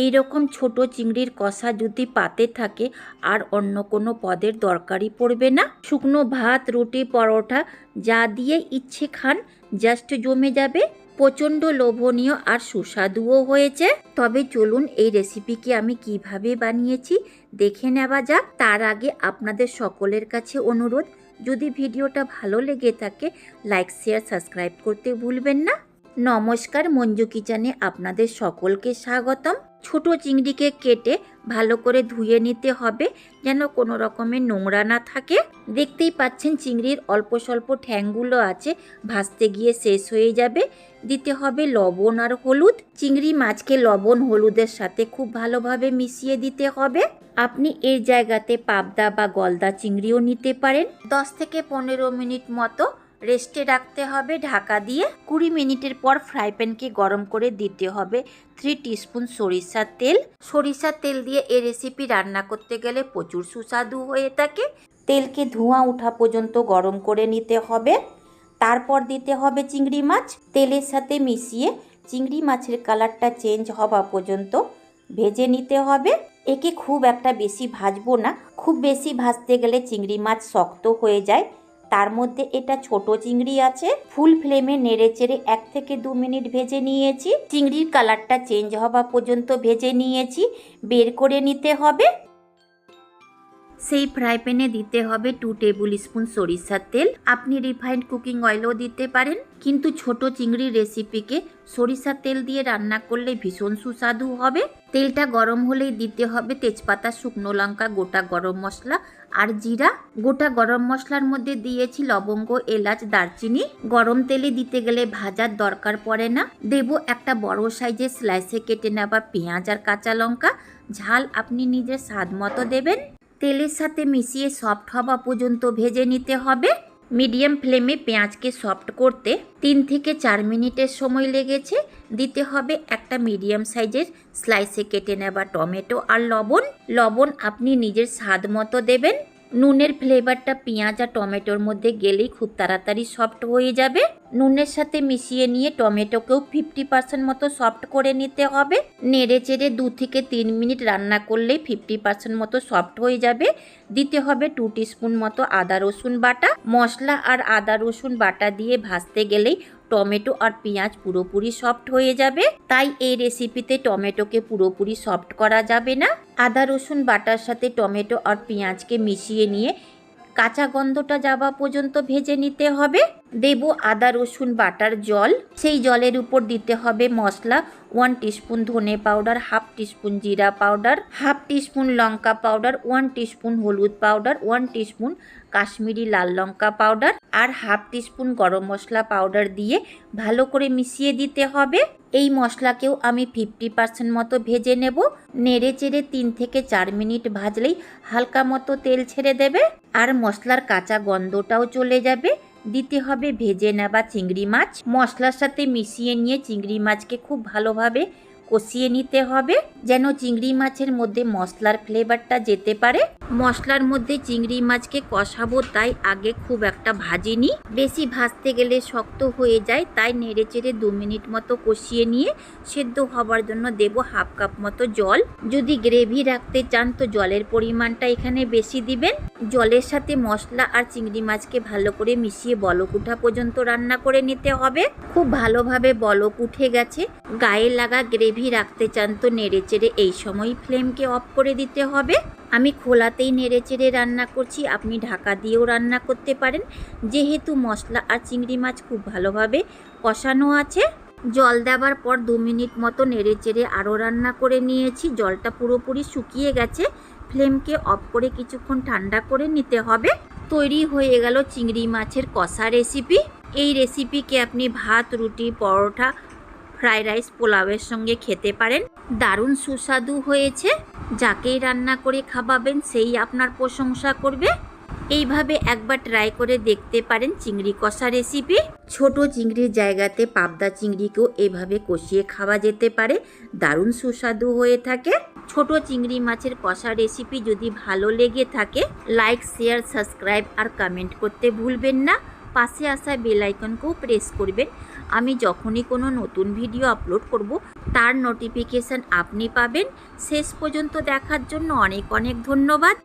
এই রকম ছোট চিংড়ির কষা যদি পাতে থাকে, আর অন্য কোনো পদের দরকারই পড়বে না। শুকনো ভাত, রুটি, পরোটা যা দিয়ে ইচ্ছে খান জাস্ট জমে যাবে। প্রচণ্ড লোভনীয় আর সুস্বাদুও হয়েছে। তবে চলুন এই রেসিপিকে আমি কীভাবে বানিয়েছি দেখে নেওয়া যাক। তার আগে আপনাদের সকলের কাছে অনুরোধ, যদি ভিডিওটা ভালো লেগে থাকে লাইক শেয়ার সাবস্ক্রাইব করতে ভুলবেন না। নমস্কার মঞ্জু কিচেনে আপনাদের সকলকে স্বাগতম। ছোট চিংড়িকে কেটে ভালো করে ধুয়ে নিতে হবে, যেন কোনো রকমের নোংরা না থাকে। দেখতেই পাচ্ছেন চিংড়ির অল্প স্বল্প ঠ্যাংগুলো আছে, ভাজতে গিয়ে শেষ হয়ে যাবে। দিতে হবে লবণ আর হলুদ। চিংড়ি মাছকে লবণ হলুদের সাথে খুব ভালোভাবে মিশিয়ে দিতে হবে। আপনি এই জায়গাতে পাবদা বা গলদা চিংড়িও নিতে পারেন। দশ থেকে পনেরো মিনিট মতো রেস্টে রাখতে হবে, ঢাকা দিয়ে কুড়ি মিনিটের পর ফ্রাই প্যানকে গরম করে দিতে হবে। থ্রি টিস্পুন সরিষার তেল। সরিষার তেল দিয়ে এই রেসিপি রান্না করতে গেলে প্রচুর সুস্বাদু হয়ে থাকে। তেলকে ধোঁয়া ওঠা পর্যন্ত গরম করে নিতে হবে। তারপর দিতে হবে চিংড়ি মাছ। তেলের সাথে মিশিয়ে চিংড়ি মাছের কালারটা চেঞ্জ হওয়া পর্যন্ত ভেজে নিতে হবে। একে খুব একটা বেশি ভাজবো না। খুব বেশি ভাজতে গেলে চিংড়ি মাছ শক্ত হয়ে যায়। তার মধ্যে এটা ছোট চিংড়ি আছে। ফুল ফ্লেমে নেড়ে চেড়ে এক থেকে দু মিনিট ভেজে নিয়েছি। চিংড়ির কালারটা চেঞ্জ হওয়া পর্যন্ত ভেজে নিয়েছি। বের করে নিতে হবে। সেই ফ্রাই প্যানে দিতে হবে টু টেবিল স্পুন সরিষার তেল। আপনি রিফাইন্ড কুকিং অয়েলও দিতে পারেন, কিন্তু ছোট চিংড়ির রেসিপিকে সরিষার তেল দিয়ে রান্না করলে ভীষণ সুস্বাদু হবে। তেলটা গরম হলেই দিতে হবে তেজপাতা, শুকনো লঙ্কা, গোটা গরম মশলা আর জিরা। গোটা গরম মশলার মধ্যে দিয়েছি লবঙ্গ, এলাচ, দারচিনি। গরম তেলে দিতে গেলে ভাজার দরকার পড়ে না। দেব একটা বড় সাইজের স্লাইসে কেটে নেওয়া পেঁয়াজ আর কাঁচা লঙ্কা। ঝাল আপনি নিজের স্বাদ মতো দেবেন। তেলের সাথে মিশিয়ে সফট হওয়া পর্যন্ত ভেজে নিতে হবে। মিডিয়াম ফ্লেমে পেঁয়াজকে সফট করতে তিন থেকে চার মিনিটের সময় লেগেছে। দিতে হবে একটা মিডিয়াম সাইজের স্লাইসে কেটে নেওয়া টমেটো আর লবণ। লবণ আপনি নিজের স্বাদ মতো দেবেন। নুনের ফ্লেভারটা পেঁয়াজ আর টমেটোর মধ্যে গেলেই খুব তাড়াতাড়ি সফট হয়ে যাবে। নুনের সাথে মিশিয়ে নিয়ে টমেটোকেও ফিফটি পার্সেন্ট মতো সফট করে নিতে হবে। নেড়ে চেড়ে দু থেকে তিন মিনিট রান্না করলেই ফিফটি পার্সেন্ট মতো সফট হয়ে যাবে। দিতে হবে টু স্পুন মতো আদা রসুন বাটা। মশলা আর আদা রসুন বাটা দিয়ে ভাজতে গেলেই টমেটো আর পেঁয়াজ পুরোপুরি সফট হয়ে যাবে, তাই এই রেসিপিতে টমেটোকে পুরোপুরি সফট করা যাবে না। আদা, রসুন, বাটার সাথে টমেটো আর পেঁয়াজকে মিশিয়ে নিয়ে কাঁচা গন্ধটা যাওয়া পর্যন্ত ভেজে নিতে হবে। দেব আদা, রসুন, বাটার জল। সেই জলের উপর দিতে হবে মশলা ওয়ান টিস্পুন ধনে পাউডার হাফ টিস্পুন জিরা পাউডার হাফ টিস্পুন লঙ্কা পাউডার ওয়ান টিস্পুন হলুদ পাউডার ওয়ান টিস্পুন কাশ্মীরি লাল লঙ্কা পাউডার আর half teaspoon garam masala powder দিয়ে ভালো করে মিশিয়ে দিতে হবে। এই মশলাকেও আমি ফিফটি পার্সেন্ট মতো ভেজে নেব। নেড়ে চেড়ে তিন থেকে চার মিনিট ভাজলেই হালকা মতো তেল ছেড়ে দেবে। আর মশলার কাঁচা গন্ধটাও চলে যাবে। দিতে হবে ভেজে নেওয়া চিংড়ি মাছ। মশলার সাথে মিশিয়ে নিয়ে চিংড়ি মাছকে খুব ভালোভাবে কষিয়ে নিতে হবে। যেন চিংড়ি মাছের মধ্যে মশলার ফ্লেভারটা যেতে পারে। মশলার মধ্যে চিংড়ি মাছকে কষাবো, তাই আগে খুব একটা ভাজিনি। বেশি ভাজতে গেলে শক্ত হয়ে যায়, তাই নেড়ে চেড়ে দু মিনিট মতো কষিয়ে নিয়ে সেদ্ধ হবার জন্য দেব হাফ কাপ মতো জল। যদি গ্রেভি রাখতে চান তো জলের পরিমাণটা এখানে বেশি দিবেন। জলের সাথে মশলা আর চিংড়ি মাছকে ভালো করে মিশিয়ে বলক উঠা পর্যন্ত রান্না করে নিতে হবে। খুব ভালোভাবে বলক উঠে গেছে। গায়ে লাগা গ্রেভি রাখতে চান তো নেড়ে চেড়ে এই সময় ফ্লেমকে অফ করে দিতে হবে। আমি খোলাতেই নেড়ে চেড়ে রান্না করছি। আপনি ঢাকা দিয়েও রান্না করতে পারেন। যেহেতু মশলা আর চিংড়ি মাছ খুব ভালোভাবে কষানো আছে, জল দেওয়ার পর দু মিনিট মতো নেড়ে চেড়ে আরও রান্না করে নিয়েছি। জলটা পুরোপুরি শুকিয়ে গেছে। ফ্লেমকে অফ করে কিছুক্ষণ ঠান্ডা করে নিতে হবে। তৈরি হয়ে গেল চিংড়ি মাছের কষা রেসিপি। এই রেসিপিকে আপনি ভাত, রুটি, পরোটা ফ্রাইড রাইস পোলাওয়ের সঙ্গে খেতে পারেন। দারুণ সুস্বাদু হয়েছে। যাকেই রান্না করে খাওয়াবেন, সেই আপনার প্রশংসা করবে। এইভাবে একবার ট্রাই করে দেখতে পারেন চিংড়ি কষা রেসিপি ছোট চিংড়ির জায়গাতে পাবদা চিংড়িকেও এভাবে কষিয়ে খাওয়া যেতে পারে। দারুণ সুস্বাদু হয়ে থাকে। ছোট চিংড়ি মাছের কষা রেসিপি যদি ভালো লেগে থাকে লাইক শেয়ার সাবস্ক্রাইব আর কমেন্ট করতে ভুলবেন না। পাশে আসা বেল আইকনকেও প্রেস করবেন। আমি যখনই কোনো নতুন ভিডিও আপলোড করব, তার নোটিফিকেশান আপনি পাবেন। শেষ পর্যন্ত দেখার জন্য অনেক অনেক ধন্যবাদ।